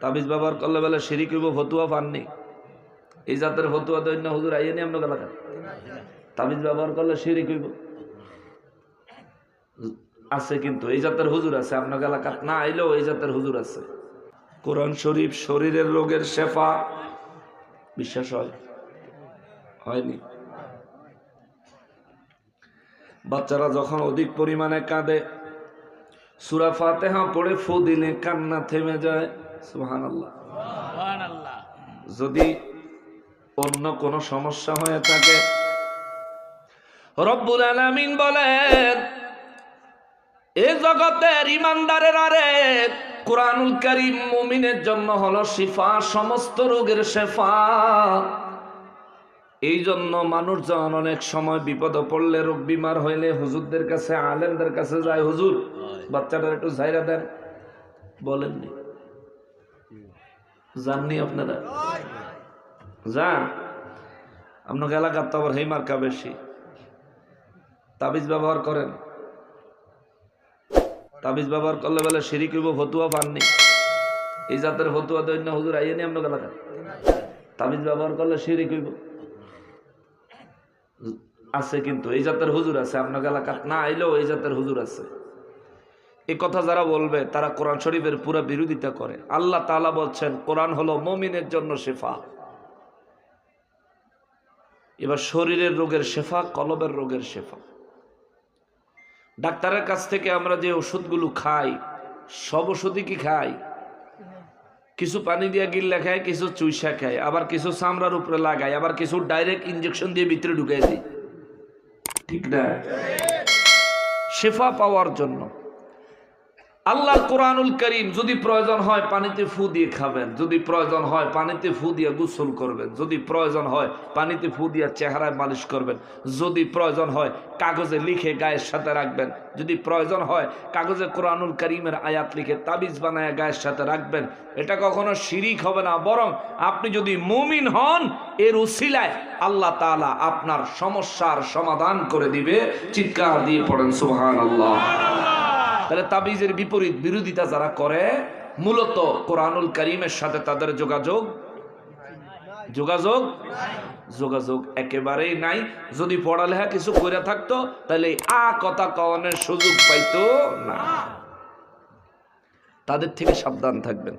তাবিজ ব্যবহার করলে বেলা সিঁড়ি কইব ফতুয়া পাননি। এই জাতের ফতুয়া দৈন্য হুজুর আইয়ে নি আপনার এলাকা তাবিজ ব্যবহার করলে সিঁড়ি আছে কিন্তু, এই জাতের হুজুর আছে, আপনার এলাকাত না আইলেও এই জাতের হুজুর আছে। কোরআন শরীফ শরীরের রোগের শেফা, বিশ্বাস হয়? হয়নি। বাচ্চারা যখন অধিক পরিমাণে কাঁদে, সুরা ফাতেহা পড়ে ফু দিলে কান্না থেমে যায়। সুহান আল্লাহ যদি অন্য কোনো সমস্যা হয়ে থাকে রব্বুল আলামিন বলেন এ জগতের ইমানদারের আরে কোরআনুল কারীম মুমিনের জন্য হলো শিফা সমস্ত রোগের শেফা। এই জন্য মানুষজন অনেক সময় বিপদে পড়লে রোগ বিমার হইলে হুজুরদের কাছে আলেমদের কাছে যায় হুজুর বাচ্চাটার একটু ঝাইরা দেন। বলেননি। জাননি আপনারা? যান আপনাকে এলাকার তো আবার হেমার্কা বেশি। তাবিজ ব্যবহার করেন। তাবিজ ব্যবহার করলে বেলা সিঁড়ি কইব ফতুয়া পাননি। এই জাতের ফতুয়া দৈন্য হুজুর, আইয়ে নি আপনার এলাকায়? তাবিজ ব্যবহার করলে সিঁড়ি কইব আছে কিন্তু, এই জাতের হুজুর আছে, আপনার এলাকাত না, আইলেও এই জাতের হুজুর আছে। এই কথা যারা বলবে, তারা কোরআন শরীফের পুরো বিরোধিতা করে। আল্লাহ তাআলা বলছেন, কোরআন হলো মমিনের জন্য শেফা। এবার শরীরের রোগের শেফা, কলবের রোগের শেফা। ডাক্তারের কাছ থেকে আমরা যে ওষুধগুলো খাই, সব ওষুধই কি খাই? কিছু পানি দিয়ে গিল্লা খায় কিছু চুইসা খায়, আবার কিছু চামড়ার উপরে লাগায়, আবার কিছু ডাইরেক্ট ইঞ্জেকশন দিয়ে ভিতরে ঢুকাই দিই ঠিক না? শেফা পাওয়ার জন্য। আল্লাহর কোরআনুল করিম যদি প্রয়োজন হয় পানিতে ফু দিয়ে খাবেন, যদি প্রয়োজন হয় পানিতে ফু দিয়ে গোসল করবেন, যদি প্রয়োজন হয় পানিতে ফু দিয়ে চেহারায় মালিশ করবেন, যদি প্রয়োজন হয় কাগজে লিখে গায়ের সাথে রাখবেন, যদি প্রয়োজন হয় কাগজে কোরআনুল করিমের আয়াত লিখে তাবিজ বানায় গায়ের সাথে রাখবেন, এটা কখনো শিরিক হবে না, বরং আপনি যদি মুমিন হন, এর উসিলায় আল্লাহ তাআলা আপনার সমস্যার সমাধান করে দিবে। চিৎকার দিয়ে পড়েন সুবহান আল্লাহ তাহলে তাবিজের বিপরীত বিরোধিতা যারা করে, মূলত কোরআনুল করিমের সাথে তাদের যোগাযোগ? যোগাযোগ? যোগাযোগ একেবারেই নাই। যদি পড়ালেখা কিছু করে থাকতো, তাহলে আ কথা কওয়ানোর সুযোগ পাইতো না। তাদের থেকে সাবধান থাকবেন।